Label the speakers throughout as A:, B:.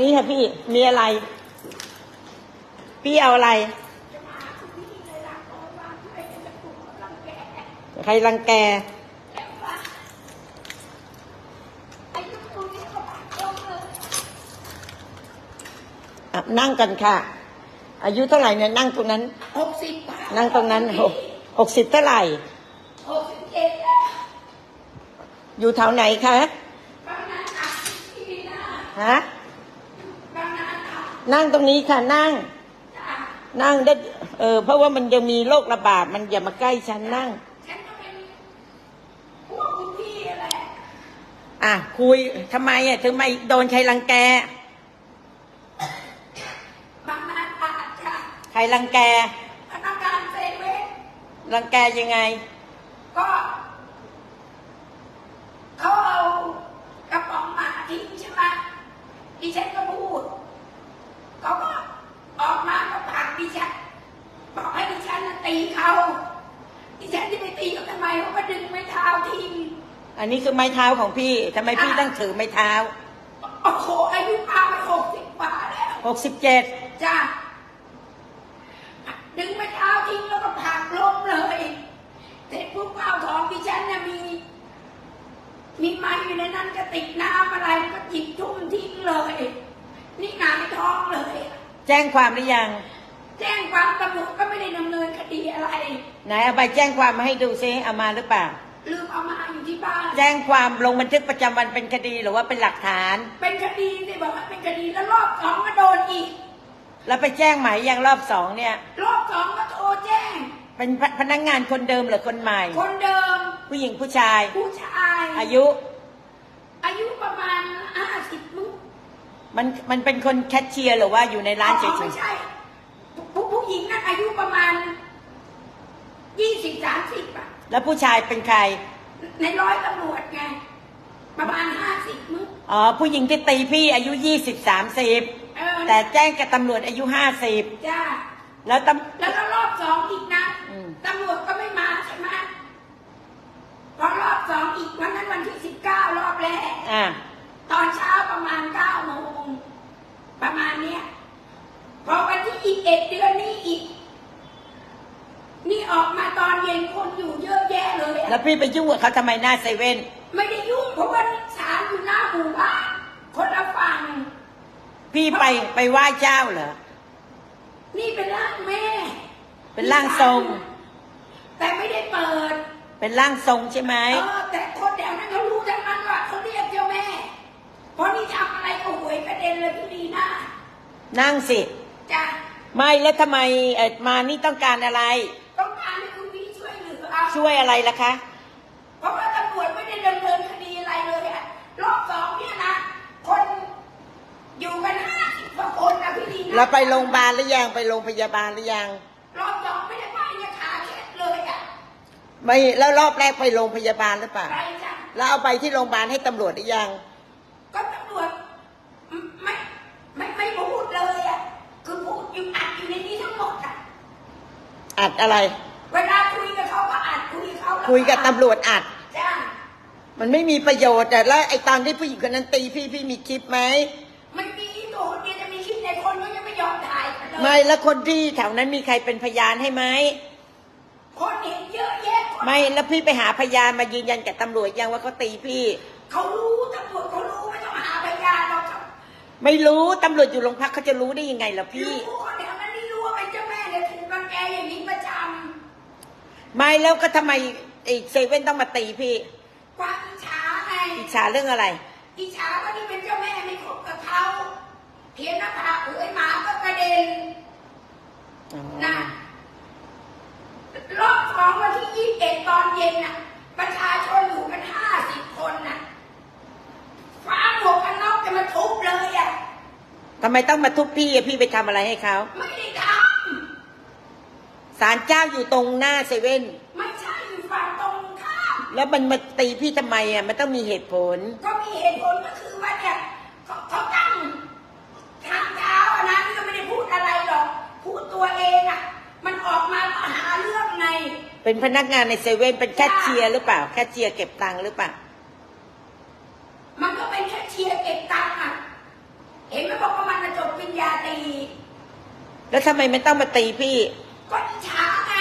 A: นี่ค่ะพี่มีอะไร พี่เอาอะไร ใครรังแกอะนั่งกันค่ะ อายุเท่าไหร่เนี่ยนั่งตรงนั้น
B: หกสิบ
A: นั่งตรงนั้นหกหกสิบเท่าไหร่
B: หกสิบเจ็ด
A: อยู่แถวไหนคะ
B: บางนาค่ะที่นี่นะ
A: ฮะ
B: บาง นาค่ะ
A: นั่งตรงนี้ค่ะนั่ง
B: จ้า
A: นั่งได้เออเพราะว่ามันยังมีโรคระบาดมันอย่ามาใกล้ฉันนั่ง
B: ฉันก็เป็นพวกคุณพี่แหละ
A: อะคุยทำไมอะถึงไม่โดนใครรังแก
B: บางนาค่ะจ้า
A: ใครรังแก
B: พนักงานเซเว่น
A: รังแกยังไง
B: ก็เขาเอากระป๋องหมาทิ้งใช่ไหมดิฉันก็พูดเขาก็ออกมาก็ผลักดิฉันบอกให้ดิฉันน่ะตีเขาดิฉันจะไปตีเขาทำไมเขาก็ดึงไม้ เท้าทิ้ง
A: อันนี้คือไม้เท้าของพี่ทำไมพี่ต้องถือไม้เท้า
B: โอ้โหอายุป้าไปหกสิบกว่าแล้ว
A: หกสิบเจ็ด
B: จ้าดึงไม้เท้าทิ้งแล้วก็ผลักล้มเลยเสร็จปุ๊บข้าวของดิฉันน่ะมี มีไม้อยู่ในนั้นกระติกน้ำอะไรก็หยิบทุ่มทิ้งเลย นี่หงายท้องเลย
A: แจ้งความหรือยัง
B: แจ้งความตำรวจก็ไม่ได้ดำเนินคดีอะไร
A: ไหนเอาใบแจ้งความมาให้ดูซิเอามาหรือเปล่า
B: ลืมเอามาอยู่ที่บ้าน
A: แจ้งความลงบันทึกประจำวันเป็นคดีหรือว่าเป็นหลักฐาน
B: เป็นคดีสิบอกว่าเป็นคดีแล้วรอบสองก็โดนอีก
A: แล้วไปแจ้งหมายยังรอบสองเนี่ย
B: รอบสองก็โทรแจ้ง
A: เป็นพพนักงานคนเดิมหรือคนใหม่
B: คนเดิม
A: ผู้หญิงผู้ชาย
B: ผู้ชาย
A: อายุ
B: อายุประมาณห้าสิบมั้ง
A: มันมันเป็นคนแคชเชียร์หรือว่าอยู่ในร้านเฉ
B: อ๋อไม่
A: ย
B: ใช่ผู้ผู้หญิงนั่นอายุประมาณยี่สิบสามสิบอะ
A: ๆ แล้วผู้ชายเป็นใคร
B: ในร้อยตำรวจไง ประมาณห้าสิบมั้ง
A: อ๋อผู้หญิงที่ตีพี่อายุยี่สิบสามสิบ
B: เออ
A: แต่แจ้งกับตำรวจอายุห้าสิบ
B: จ้า
A: แล้วต
B: แล้วก็รอบสองอีกนะ
A: อืม
B: ตำรวจก็ไม่มาใช่ไหมพอรอบสองอีกวันนั้นวันที่สิบเก้ารอบแรกำ
A: อ่า
B: ตอนเช้าประมาณเก้าโมงประมาณเนี้ยพอวันที่อีกเอ็ดเดือนนี้อีก นี่ออกมาตอนเย็นคนอยู่เยอะแยะเลยอะ
A: แล้วพี่ไปยุ่งกับเขาทำไมหน้าเซเว่น
B: ไม่ได้ยุ่งเพราะว่าศาลอยู่หน้าหมู่บ้านคนละฝั่ง
A: พี่ไปไปไหว้เจ้าเหรอ
B: นี่เป็นร่างแม่
A: เป็นร่างทรง
B: แต่ไม่ได้เปิด
A: เป็นร่างทรงใช่ไหม
B: เออแต่คนแถวนั้นเขารู้ทั้งนั้นว่าเขาเรียกเจ้าแม่ เพราะนี่ทำอะไรก็หวยกระเด็นเลยพี่ดีหน้า
A: นั่งสิ
B: จ้ะ
A: ไม่แล้วทำไมเอ่อมานี่ต้องการอะไร
B: ต้องการให้คุณพี่ช่วยเหลือ
A: ช่วยอะไรล่ะคะ
B: เพราะว่าตำรวจไม่ได้ดำเนินคดีอะไรเลยอะรอบสองเนี่ยนะ คนอยู่กันห้าสิบกว่าคนนะพี่ดีนะ
A: แล้วไปโรงพยาบาลหรือยังไปโรงพยาบาลหรือยัง
B: รอบสองไม่ได้ไปเนี่ยขาแข็งเลยอะ
A: ไม่แล้วรอบแรกไปโรงพยาบาลหรือเปล่า
B: ไปจ้ะ
A: แล้วเอาไปที่โรงพยาบาลให้ตำรวจหรือยัง
B: ก็ตำรวจไม่ไม่ไม่พูดเลยอะคือพูดอยู่อัดอยู่ในนี้ทั้งหมดอะ
A: อัดอะไร
B: เวลาคุยกับเขาก็อัดคุยเขาแล้ว
A: คุยกับตำรวจอัด
B: จ้า
A: มันไม่มีประโยชน์แต่แล้วไอ้ตอนที่ผู้หญิงคนนั้นตีพี่พี่มีคลิปไหม
B: มันมีตัวคนเดียวจะมีคลิปในคนก็ยังไม่ยอมถ่ายกันเลย
A: ไม่แล้วคนที่แถวนั้นมีใครเป็นพยานให้ไหม
B: คนเห็นเยอะแยะคน
A: ไม่แล้วพี่ไปหาพยานมายืนยันกับตำรวจยังว่าเขาตีพี่
B: เขารู้ตำรวจเขารู้ไม่ต้องหาพยานหรอกครับ
A: ไม่รู้ตำรวจอยู่โรงพักเขาจะรู้ได้ยังไงล่ะพี่
B: รู้คน แกอย่างนี้ประจ
A: ไม่แล้วก็ทำไมไอ้เซเว่นต้องมาตีพี่ำ
B: ความอิจฉาไง
A: อิจฉาเรื่องอะไร
B: อิจฉาว่านี่เป็นเจ้าแม่ไม่คบกับเขาเขียนหน้าผากเอ้ยหมาก็กระเด็นนะรอบสองวันที่ยี่สิบเอ็ดตอนเย็นน่ะ ประชาชนอยู่กันห้าสิบคนน่ะฟ้าหมวกกันน็อกจะมาทุบเลยอะ
A: ทำไมต้องมาทุบพี่อะพี่ไปทำอะไรให้เขา
B: ไม่ได้ท
A: ศาลเจ้าอยู่ตรงหน้าเซเว่นำ
B: ไม่ใช่อยู่ฝั่งตรงข้าม
A: แล้วมันมาตีพี่ทำไมอะมันต้องมีเหตุผล
B: ก็มีเหตุผลก็คือว่าเนี่ยเขาเขาตั้งทางเท้าอะนะนี่ก็ไม่ได้พูดอะไรหรอก พูดตัวเองอะ มันออกมาก็หาเรื่องไง
A: เป็นพนักงานในเซเว่นเป็นแคชเชียร์หรือเปล่าแคชเชียร์เก็บตังค์หรือเปล่า
B: มันก็เป็นแค่เชียร์เก็บตังค์อะ เห็นไหมบอกญาตี
A: แล้วทำไมไม่ต้องมาตีพี่
B: ก็อิจฉาไง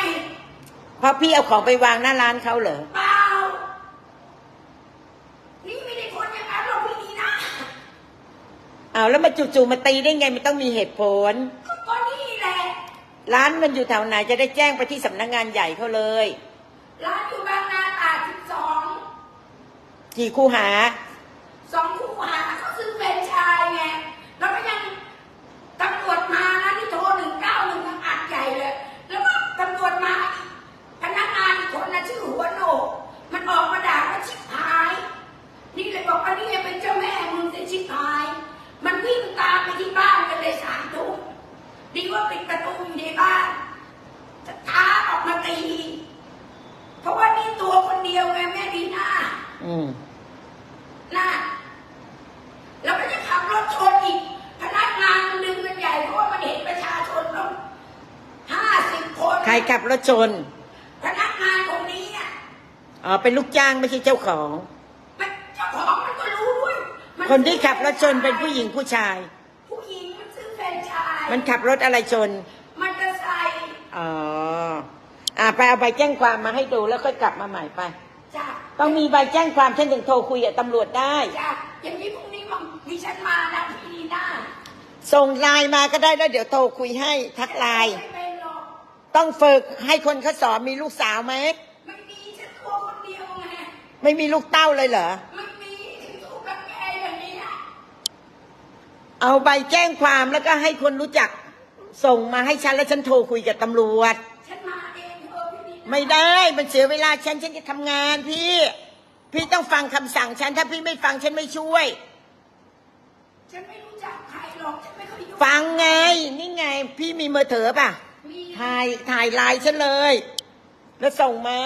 A: เพราะพี่เอาของไปวางหน้าร้านเขาเหรอ
B: เปล่านี่ไม่ได้คนอย่างนั้นหรอกพี่นีนะ
A: เอาแล้วมาจู่ๆมาตีได้ไงมันต้องมีเหตุผล
B: ก็ก็นี่แหละ
A: ร้านมันอยู่แถวไหนจะได้แจ้งไปที่สำนักงานใหญ่เขาเลย
B: ร้านอยู่บางนาตราดสิบสอง
A: กี่คูหา
B: สองคู่หาเขาซื้อแฟรนไชายไง แล้วก็ยังตำรวจมานะที่โทรหนึ่งเก้าหนึ่งอัดใหญ่เลย แล้วก็ตำรวจมาอีกพนักงานอีกคนนะชื่อหัวโหนกมันออกมาด่าว่าชิบหาย นี่เลยบอกว่านี่เป็นเจ้าแม่มึงจะชิบหาย มันวิ่งตามไปที่บ้านกันเลยสามทุ่ม ดีว่าปิดประตูอยู่ในบ้านจะท้าออกมาตีเพราะว่านี่ตัวคนเดียวไงแม่ดีหน้า
A: อืม
B: น่ะแล้วก็จะขับรถชนอีก พนักงานมันดึงกันใหญ่เพราะว่ามันเห็นประชาชนต้องห้าสิบคน
A: ใครขับรถชน
B: พนักงานตรงนี้อะ
A: อ๋อเป็นลูกจ้างไม่ใช่เจ้าของ
B: มันเจ้าของมันก็รู้ด้วยมั
A: คนที่ขับรถชนเป็นผู้หญิงผู้ชาย
B: มัน
A: ขับรถอะไรชน
B: มันจะใส่
A: อ๋อ อ่าไปเอาใบแจ้งความมาให้ดูแล้วค่อยกลับมาใหม่ไป
B: จ้ะ
A: ต้องมีใบแจ้งความฉันถึงโทรคุยกับตำรวจได้
B: จ้ะอย่างนี้พรุ่งนี้มังดิฉันมานะพี่นีน่า
A: ส่งไลน์มาก็ได้แล้วเดี๋ยวโทรคุยให้ทักไลน์
B: ไม่เป็นหรอก
A: ต้องฝึกให้คนเขาสอนมีลูกสาวไหม
B: ไม่มีฉันตัวคนเดียวไง
A: ไม่มีลูกเต้าเลยเหรอ
B: ไม่มีถึงถูกรังแกอย่างนี้นะ
A: เอาใบแจ้งความแล้วก็ให้คนรู้จักส่งมาให้ฉันแล้วฉันโทรคุยกับตำรวจ
B: ฉันมาเองเธอพี่นีน่า
A: ไม่ได้มันเสียเวลาฉันฉันจะทำงานพี่ พี่ต้องฟังคำสั่งฉันถ้าพี่ไม่ฟังฉันไม่ช่วย
B: ฉันไม่รู้จักใครหรอก ฉันไม่เคยยุ่
A: ฟังไงนี่ไง พี่มีมือถือป่ะ
B: มี
A: ถ่ายถ่ายไลน์ฉันเลย แล้วส่งมา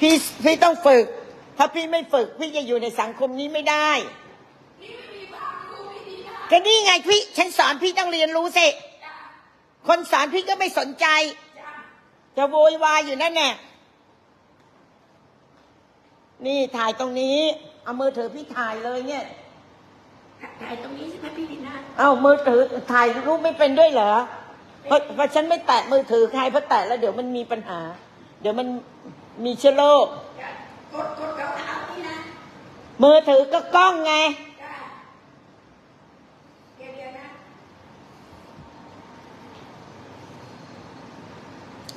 A: พี่พี่ต้องฝึก ถ้าพี่ไม่ฝึกพี่จะอยู่ในสังคมนี้ไม่ได้
B: นี่ไม่มีความรู้ไม่ดีนะ
A: ก็นี่ไงพี่ ฉันสอนพี่ต้องเรียนรู้สิ
B: จ้ะ
A: คนสอนพี่ก็ไม่สนใจ
B: จ้ะ
A: จะโวยวายอยู่นั่นแน่นี่ถ่ายตรงนี้ เอามือถือพี่ถ่ายเลยเนี่ย
B: ถ่ายตรงนี้ใช่ไหมพี่ดีนะ
A: เอามือถือถ่ายรูปไม่เป็นด้วยเหรอเพราะเพราะฉันไม่แตะมือถือใครเพราะแตะแล้วเดี๋ยวมันมีปัญหา เดี๋ยวมันมีเชื้อโรค
B: จ้ะกดกดกับเท้านี่นะ
A: มือถือก็กล้องไง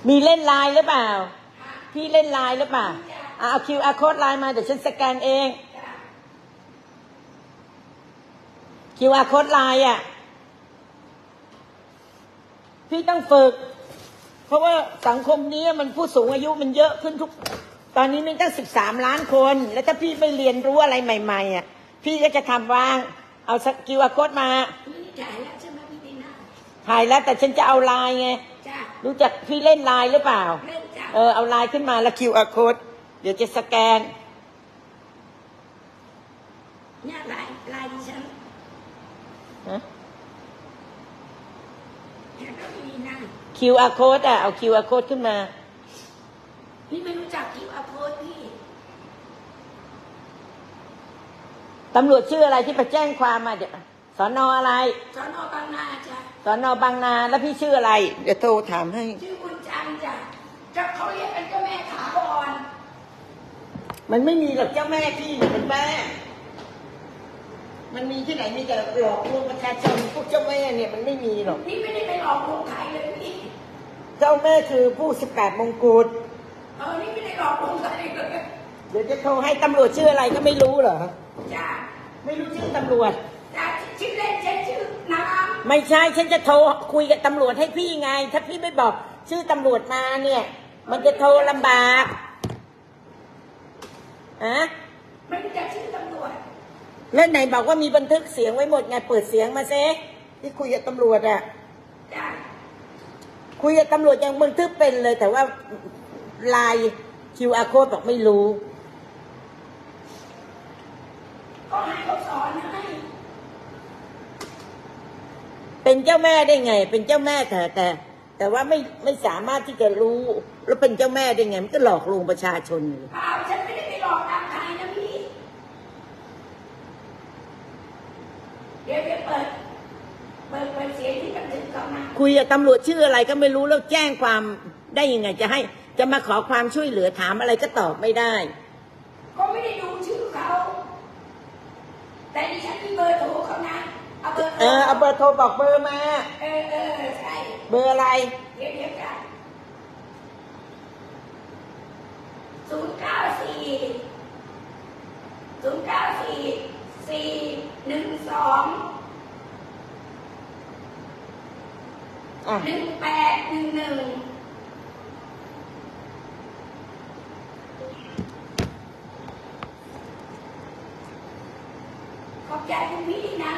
B: เมี
A: เล่นไลน์หรือเปล่า พี่เล่นไลน์หรือเปล่าอะเอา QR code ไลน์มาเดี๋ยวฉันสแกนเอง
B: จ้ะ
A: QR code ไลน์อะ พี่ต้องฝึก เพราะว่าสังคมนี้มันผู้สูงอายุมันเยอะขึ้นทุก ตอนนี้มีตั้งสิบสามล้านคน แล้วถ้าพี่ไม่เรียนรู้อะไรใหม่ๆอะพี่ก็จะทำวาง เอาสกิวอาโคดมา
B: นี่จ่ายแล้วใช่ไหมพี่ดีนะ
A: ถ่ายแล้วแต่ฉันจะเอาไลน์ไง
B: จ้ะ
A: รู้จักพี่เล่นไลน์หรือเปล่า
B: เล่นจ้ะ
A: เออเอาไลน์ขึ้นมาแล้ว QR code เดี๋ยวจะสแกน
B: เนี่ยลายลายดิฉัน
A: ฮะ
B: เห็นแล้วพี่ดีนะ
A: QR code อะเอา QR code ขึ้นมา
B: นี่ไม่รู้จักคิวอาโพสพี่
A: ตำรวจชื่ออะไรที่ไปแจ้งความมาเดี๋ยวสอนออะไร
B: สอนอบางนาจ้ะ
A: สอนอบางนาแล้วพี่ชื่ออะไร เดี๋ยวโทรถามให้
B: ชื่อคุณจันทร์จ้ะจะเขาเรียกเป็นเจ้าแม่ขาบอน
A: มันไม่มีหรอกเจ้าแม่พี่เนี่ยเป็นแม่มันมีที่ไหนมีแต่หลอกลวงประชาชนพวกเจ้าแม่เนี่ยมันไม่มีหรอก
B: นี่ไม่ได้ไปหลอกลวงใครเลยพี่
A: เจ้าแม่คือผู้สิบแปดมงกุฎ
B: เออ นี่ไม่ได้หลอกลวงใครเลย
A: เดี๋ยวจะโทรให้ตำรวจชื่ออะไรก็ไม่รู้เหรอ
B: จ้ะ
A: ไม่รู้ชื่อตำรวจ
B: จ้ะชื่อเล่นฉันชื่อน้
A: ไม่ใช่ฉันจะโทรคุยกับตำรวจให้พี่ไง ถ้าพี่ไม่บอกชื่อตำรวจมาเนี่ย มันจะโทรลำบากอะำ
B: ไม่รู้จักชื่อตำรวจ
A: แล้วไหนบอกว่ามีบันทึกเสียงไว้หมดไงเปิดเสียงมาเซที่คุยกับตำรวจอะ
B: จ้ะ
A: คุยกับตำรวจยังบันทึกเป็นเลยแต่ว่า ลาย QR code บอกไม่รู้
B: ก็ให้เขาสอนให้
A: เป็นเจ้าแม่ได้ไง เป็นเจ้าแม่แต่แต่ แต่ว่าไม่ไม่สามารถที่จะรู้ แล้วเป็นเจ้าแม่ได้ไง มันก็หลอกลวงประชาชนอยู่
B: เปล่าฉันไม่ได้ไปหลอกตาใครนะพี่เดี๋ยวเดี๋ยวเปิดเปิดเปิดเสียงที่กำลังเข้ามา
A: คุยกับตำรวจชื่ออะไรก็ไม่รู้แล้วแจ้งความได้ยังไงจะให้ จะมาขอความช่วยเหลือถามอะไรก็ตอบไม่ได้
B: ก็ไม่ได้ดูชื่อเขา แต่ดิฉันมีเบอร์โทรเขานะเอาเบอร์โทร
A: เออเอาเบอร์โทรบอกเบอร์มา
B: เออเออใช่
A: เบอร์อะไร
B: เดี๋ยวเดี๋ยวกันศูนย์เก้าสี่ศูนย์เก้าสี่สี่หนึ่งสอง
A: อะ
B: หนึ่งแปดหนึ่งหนึ่งขอบใจคุณพี่นะ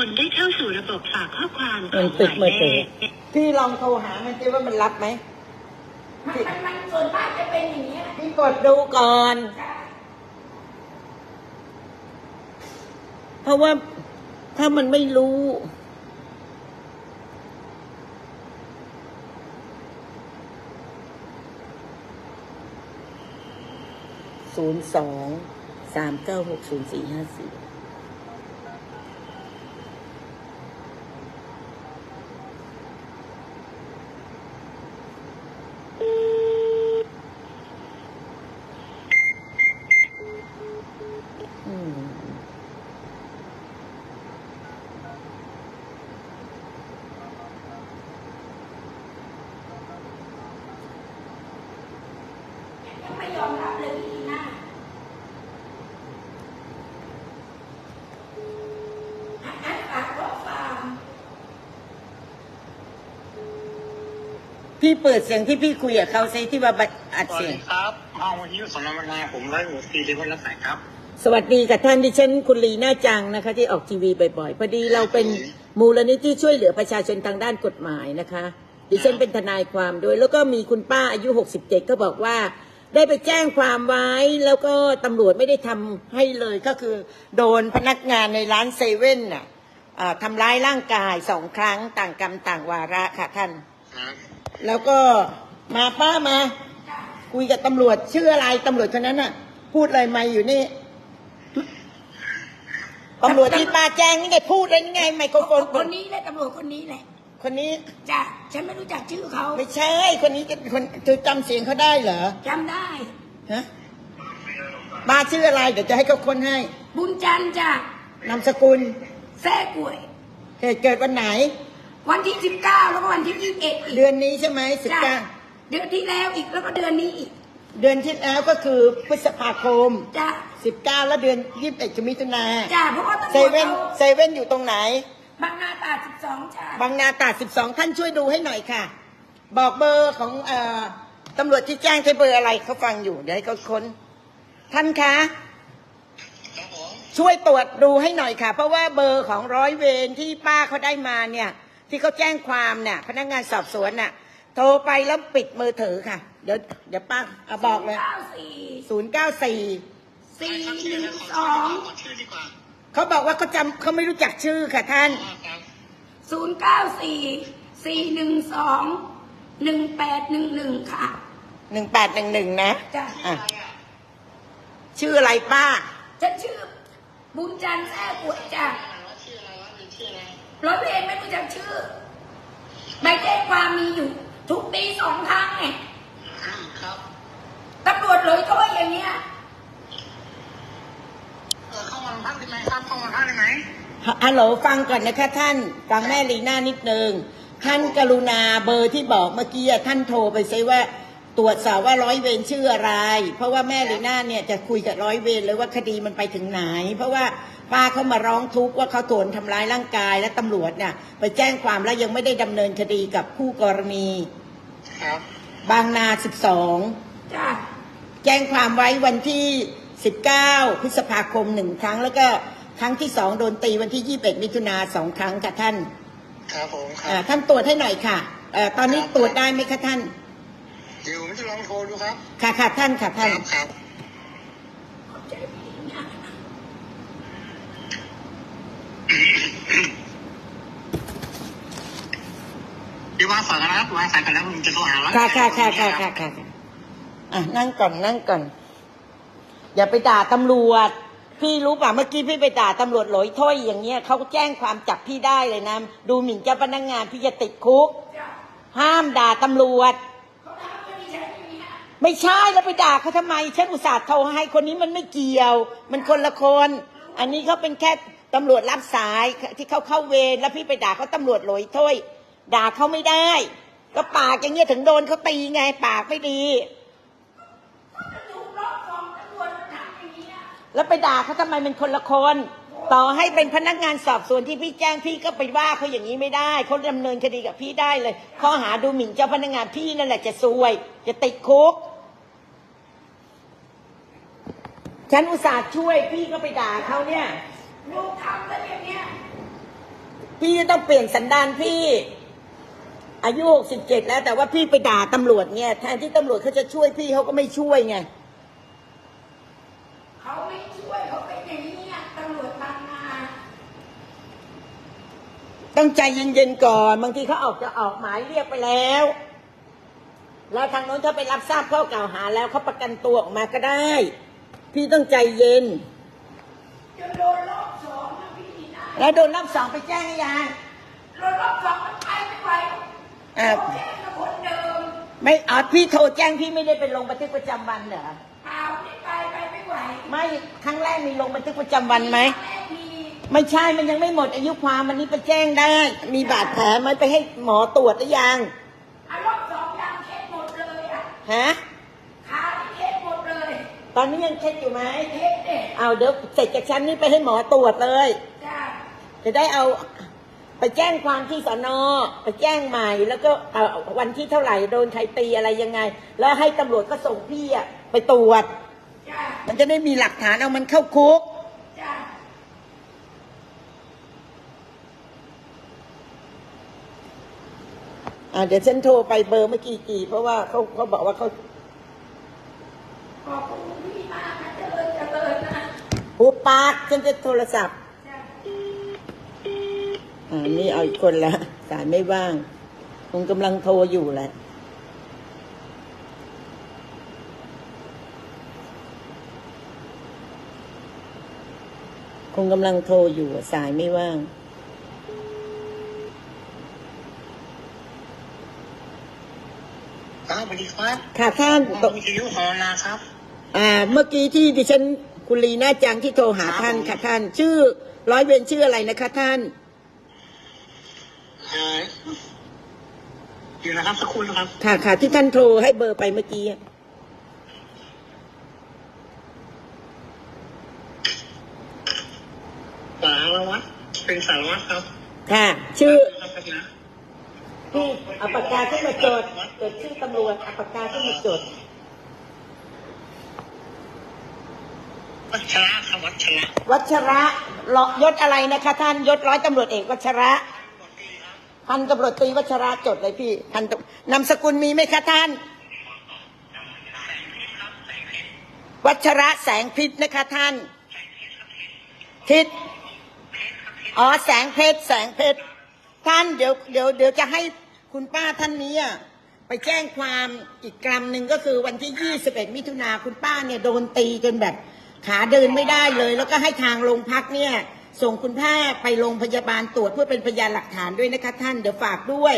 C: คุณได้เข้าสู่ระบบฝากข้อความข
A: มั
C: อนงห
A: ติด
C: มาย
A: มือ
C: เล
A: ถือ
C: ข
A: พี่ลองโทรหามันสิว่ามันรับไหม
B: มันมันมันส่วนมากจะเป็นอย่างนี้ย
A: พี่กดดูก่อน
B: ค่ะ
A: เพราะว่าถ้ามันไม่รู้ ศูนย์สองสามเก้าหกศูนย์สี่ห้าสี่อืม
B: ยังไม่ยอมรับเลยพี่นะอะอะฝากข้อความ
A: พี่เปิดเสียงที่พี่คุยกับเขาซิที่ว่าบัดอัด
D: สวัส
A: เสียง
D: ดีครับเอาวันนี้สำนักงานผมร้อยหกสี่เลเวลรับสายครับ
A: สวัสดีกับท่านดิฉันคุณลีน่าจังนะคะ ที่ออกทีวีบ่อยๆพอดีเราเป็นมูลนิธิช่วยเหลือประชาชนทางด้านกฎหมายนะคะ ดิฉันเป็นทนายความด้วย แล้วก็มีคุณป้าอายุ 67 ก็บอกว่า ได้ไปแจ้งความไว้ แล้วก็ตำรวจไม่ได้ทำให้เลยก็คือ โดนพนักงานในร้านเซเว่นน่ะอ่าทำร้ายร่างกายสองครั้งต่างกรรมต่างวาระค่ะท่าน
D: ครับ
A: แล้วก็มาป้ามา คุยกับตำรวจชื่ออะไรตำรวจคนนั้นน่ะ พูดอะไรมาอยู่นี่ตำรวจที่ป้าแจ้งนี่ไงพูดเลยนี่ไงไมโครโฟน
B: คนนี้แหละตำรวจคนนี้แหละ
A: คนนี้
B: จ้ะฉันไม่รู้จักชื่อเขา
A: ไม่ใช่คนนี้จะคนเธอจำเสียงเขาได้เหรอ
B: จำได้
A: ฮะป้าชื่ออะไร เดี๋ยวจะให้เขาค้นให้
B: บุญจันทร์จ้ะ
A: นามสกุล
B: แท้กล้วย
A: เหตุเกิดวันไหน
B: วันที่สิบเก้าแล้วก็วันที่ยี่สิบเอ็ดอีก
A: เดือนนี้ใช่ไหมสิบ
B: จ้ะ
A: เก้า
B: เดือนที่แล้วอีกแล้วก็เดือนนี้อีก
A: เดือนที่แล้วก็คือพฤษภาคม
B: จ้ะ
A: สิบเก้าแล้วเดือนยี่สิบเอ็ดมิถุนา
B: จ้ะเพราะว่าตำ
A: เซ
B: รวจ
A: เว่น
B: เขา
A: เซเว่นอยู่ตรงไหน
B: บางนาตราสิบสองจ้ะ
A: บางนาตราด12ท่านช่วยดูให้หน่อยค่ะ บอกเบอร์ของเอ่อตำรวจที่แจ้งใช้เบอร์อะไรเขาฟังอยู่เดี๋ยวให้เขาค้น ท่านคะ
D: ครับผม
A: ช่วยตรวจดูให้หน่อยค่ะ เพราะว่าเบอร์ของร้อยเวรที่ป้าเขาได้มาเนี่ย ที่เขาแจ้งความเนี่ย พนักงานสอบสวนน่ะ โทรไปแล้วปิดมือถือค่ะ เดี๋ยวเดี๋ยวป้าเอาบอกเลย
B: เก้าสี่
A: ศูนย์เก้าสี่
B: สี่
D: ครับ
B: หนึ่ง
D: ข
B: สอง
D: ขอชื่อดีกว่า
A: เขาบอกว่าเขาจำเขาไม่รู้จักชื่อค่ะท่าน
D: อ๋อครับ
B: ศูนย์เก้าสี่สี่หนึ่งสองหนึ่งแปดหนึ่งหนึ่งค่ะ
A: หนึ่งแปดหนึ่งหนึ่งนะ
B: จ้ะ
A: อะชื่ออะไรป้า
B: ฉันชื่อบุญจันทร์แท้กล้วยจ้ะ
D: ชื่ออะไรวะมีชื่ออะไร
B: ร้อยเวรไม่รู้จักชื่อใบแจ้งความมีอยู่ ทุกปีสองครั้งไง
D: อืมครับ
B: ตำรวจเลยโทษอย่างเงี้ย
D: เออเข้ามาพักได้ไหมครับเข้ามาพักได้ไหม
A: ฮัลโหลฟังก่อนนะคะท่านฟังแม่ลีน่านิดนึงท่านกรุณาเบอร์ที่บอกเมื่อกี้อะท่านโทรไปซิว่าตรวจสอบว่าร้อยเวรชื่ออะไร เพราะว่าแม่ลีน่าเนี่ยจะคุยกับร้อยเวรเลยว่าคดีมันไปถึงไหน เพราะว่า ป้าเขามาร้องทุกข์ว่าเขาโดนทำร้ายร่างกายและตำรวจเนี่ยไปแจ้งความแล้วยังไม่ได้ดำเนินคดีกับคู่กรณี
D: ครับ
A: บางนา12
B: จ้ะ
A: แจ้งความไว้วันที่สิบเก้าพฤษภาคมหนึ่งครั้ง แล้วก็ครั้งที่สองโดนตีวันที่ยี่สิบเอ็ดมิถุนาสองครั้งค่ะท่าน
D: ครับผมครั
A: อ่า
D: บ
A: ท่านตรวจให้หน่อยค่ะเอ่อตอนนี้ตรวจได้ไหมคะท่าน
D: เดี๋ยวผมจะลองโทรดูครับ
A: ค่ะค่ะท่านค่ะ
D: ค
A: ท่าน
D: รับครับ
B: ขอบใจพี่นะ
D: เดี๋ยววางสายกันนะครับวางสายกันแล้วผมจะโทรหาแล้ว
A: ค่ะค่ะค่ะค่ะค่ะค่ะค่ะอะนั่งก่อนนั่งก่อน อย่าไปด่าตำรวจ พี่รู้ป่ะเมื่อกี้พี่ไปด่าตำรวจหลอยถ้อยอย่างเงี้ยเขาแจ้งความจับพี่ได้เลยนะ ดูหมิ่นเจ้าพนักงานพี่จะติดคุก ห้ามด่าตำรวจ
B: ไม่มีฮะ
A: ไม่ใช่แล้วไปด่าเขาทำไมฉันอุตส่าห์โทรให้คนนี้มันไม่เกี่ยว มันคนละคน อันนี้เขาเป็นแค่ตำรวจรับสายที่เขาเข้าเวรแล้วพี่ไปด่าเขาตำรวจหลอยถ้อย ด่าเขาไม่ได้ ก็ปากอย่างเงี้ยถึงโดนเขาตีไง ปากไม่ดี แล้วไปด่าเขาทำไมเป็นคนละคน ต่อให้เป็นพนักงานสอบสวนที่พี่แจ้งพี่ก็ไปว่าเขาอย่างนี้ไม่ได้เขาดำเนินคดีกับพี่ได้เลย ข้อหาดูหมิ่นเจ้าพนักงานพี่นั่นแหละจะซวย จะติดคุกฉันอุตส่าห์ช่วยพี่ก็ไปด่าเขาเนี่ย
B: ลูกทำแล้วอย่างเงี้ย
A: พี่จะต้องเปลี่ยนสันดานพี่ อายุหกสิบเจ็ดแล้วแต่ว่าพี่ไปด่าตำรวจเนี่ยแทนที่ตำรวจเขาจะช่วยพี่เขาก็ไม่ช่วยไง
B: เขาไม่ช่วยเขาเป็นอย่างนี้อะตำรวจบางนา
A: ต้องใจเย็นๆก่อน บางทีเขาออกจะออกหมายเรียกไปแล้ว แล้วทางโน้นถ้าไปรับทราบข้อกล่าวหาแล้วเขาประกันตัวออกมาก็ได้ พี่ต้องใจเย็น
B: จนโดนรอบสองนะพี่นีนะ
A: แล้วโดนรอบสองไปแจ้งหรือยัง
B: โดนรอบสองมันไปไม่ไหว
A: อ่า
B: โอเคกับคนเดิม
A: ไม่อ๋อพี่โทรแจ้งพี่ไม่ได้ไปลงบันทึกประจำวันเหรอ
B: เปล่าไม่ไปไปไม่ไหว
A: ไม่ครั้งแรกมีลงบันทึกประจำวันไหม
B: แม่มี
A: ไม่ใช่ มันยังไม่หมดอายุความมันนี้ไปแจ้งได้ มีบาดแผลไหมไปให้หมอตรวจหรือยัง
B: อะรอบสองยังเคสหมดเลยอะ
A: ฮะ
B: ขาที่เคสหมดเลย
A: ตอนนี้ยังเช็คอยู่ไหม
B: เคสเด็ก
A: เอาเดี๋ยวเสร็จจากชั้นนี้ไปให้หมอตรวจเลย
B: จ้า
A: จะได้เอา ไปแจ้งความที่สนไปแจ้งใหม่แล้วก็เอาวันที่เท่าไหร่โดนใครตีอะไรยังไง แล้วให้ตำรวจก็ส่งพี่อะไปตรวจ
B: จ้า
A: มันจะได้มีหลักฐานเอามันเข้าคุก
B: จ้า
A: อ่าเดี๋ยวฉันโทรไปเบอร์เมื่อกี้กี่ เพราะว่าเขาเขาบอกว่าเขา
B: ขอบคุณพี่มากนะเจริญเจริญนะ
A: หูปากฉันจะโทรศัพท์
B: จ้า
A: อ่านี่เอาอีกคนละสายไม่ว่าง คงกำลังโทรอยู่แหละคงกำลังโทรอยู่อะสายไม่ว่าง
D: ครับสวัสดีครับ
A: ค่ะท่าน
D: ผมวิทยุของนาครับ
A: อ่า เมื่อกี้ที่ดิฉันคุณลีน่าจังที่โทรหาท่านค่ะท่าน ชื่อร้อยเวรชื่ออะไรนะคะท่าน
D: เอ่อ อยู่นะครับสักครู่นะครับ
A: ค่ะค่ะที่ท่านโทรให้เบอร์ไปเมื่อกี้อะ
D: สารวัตรเป็นสารวัตรครับ
A: ค่ะ ชื่อ
D: ครับนะ
A: พี่เอาปากกาขึ้นมาจดจดชื่อตำรวจเอาปากกาขึ้นมาจด
D: วัชระครับวัชระ
A: วัชระรอยศอะไรนะคะ ท่านยศร้อยตำรวจเอกวัชระ พันตำรวจตรีวัชระจดเลยพี่พันตำนามสกุลมีไหมคะท่าน วัชระแสงพิษนะคะท่าน ทิศอ๋อแสงเพชรแสงเพชรท่านเดี๋ยวเดี๋ยวเดี๋ยวจะให้คุณป้าท่านนี้อะไปแจ้งความอีกกรรมหนึ่งก็คือวันที่ 21 มิถุนาคุณป้าเนี่ยโดนตีจนแบบขาเดินไม่ได้เลย แล้วก็ให้ทางโรงพักเนี่ย ส่งคุณป้าไปโรงพยาบาลตรวจเพื่อเป็นพยานหลักฐานด้วยนะคะท่านเดี๋ยวฝากด้วย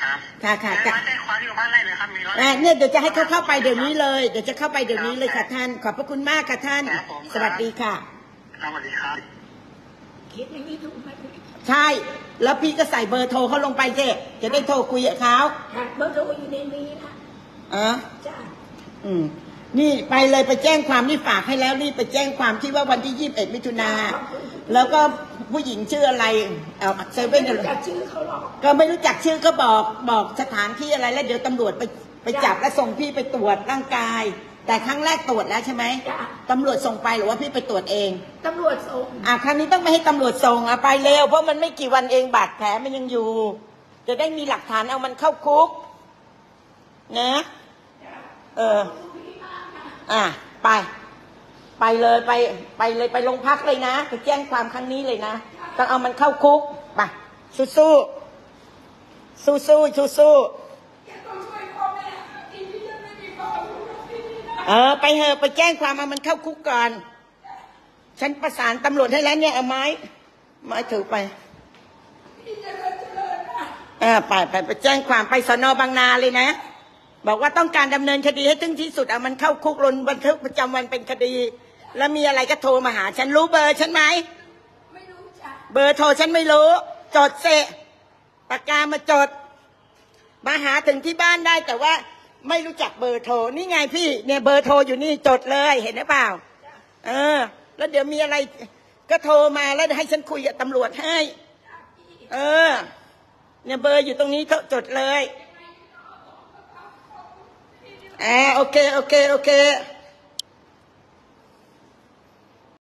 D: ครับ
A: ค่ะค่ะ
D: แต่
A: ค่ะ
D: ว่าแจ้งความอยู่บ้านไร่เลยครับมีร้อย
A: อ่าเนี่ยเดี๋ยวจะให้เขาเข้าไปเดี๋ยวนี้เลยเดี๋ยวจะเข้าไปเดี๋ยวนี้เลยค่ะท่าน ขอบพระคุณมากค่ะท่าน
D: ครับผม
A: สวัสดีค่ะ
D: ครับสวัสดีครับ
B: คิดอย่างนี้ถูกไหม
A: ใช่ แล้วพี่ก็ใส่เบอร์โทรเขาลงไปเจ๊จะได้โทรคุยกับเขา
B: ค่ะเบอร์โทรอยู่ในนี้นะ
A: อ๋อ
B: จ้า
A: อืมนี่ไปเลยไปแจ้งความนี่ฝากให้แล้วรีบไปแจ้งความที่ว่าวันที่ยี่สิบเอ็ดมิถุนา แล้วก็ผู้หญิงชื่ออะไรเอาเซเว่น
B: จะชื่อเขาหรอก
A: ก็ไม่รู้จักชื่อก็บอกบอกสถานที่อะไรแล้วเดี๋ยวตำรวจไปไปจับและส่งพี่ไปตรวจร่างกาย แต่ครั้งแรกตรวจแล้วใช่ไหม
B: จ้ะ
A: ตำรวจส่งไปหรือว่าพี่ไปตรวจเอง
B: ตำรวจส่ง
A: อะครั้งนี้ต้องไม่ให้ตำรวจส่งอะไปเร็วเพราะมันไม่กี่วันเองบาดแผลมันยังอยู่ จะได้มีหลักฐานเอามันเข้าคุก นะ เออ อะไป ไปเลยไปไปเลยไปโรงพักเลยนะไปแจ้งความครั้งนี้เลยนะต้องเอามันเข้าคุกไปสู้สู้สู้สู้สู้สู้เออไปเถอะไปแจ้งความเอามันเข้าคุกก่อน ฉันประสานตำรวจให้แล้วเนี่ยเอาไม้ไม้ถือไป
B: ที่
A: เออไปไปไปแจ้งความไปสนบางนาเลยนะ บอกว่าต้องการดำเนินคดีให้ถึงที่สุดเอามันเข้าคุกลงบันทึกประจำวันเป็นคดี แล้วมีอะไรก็โทรมาหา ฉันรู้เบอร์ฉันไหม
B: ไม่รู้จัก
A: เบอร์โทรฉันไม่รู้ จดเสะปากกามาจด มาหาถึงที่บ้านได้แต่ว่าไม่รู้จักเบอร์โทร นี่ไงพี่ เนี่ยเบอร์โทรอยู่นี่จดเลยเห็นหรือเปล่า เออ แล้วเดี๋ยวมีอะไรก็โทรมาแล้วให้ฉันคุยกับตำรวจให้ เออ เนี่ยเบอร์อยู่ตรงนี้จดเลยอ่าโอเค โอเค โอเค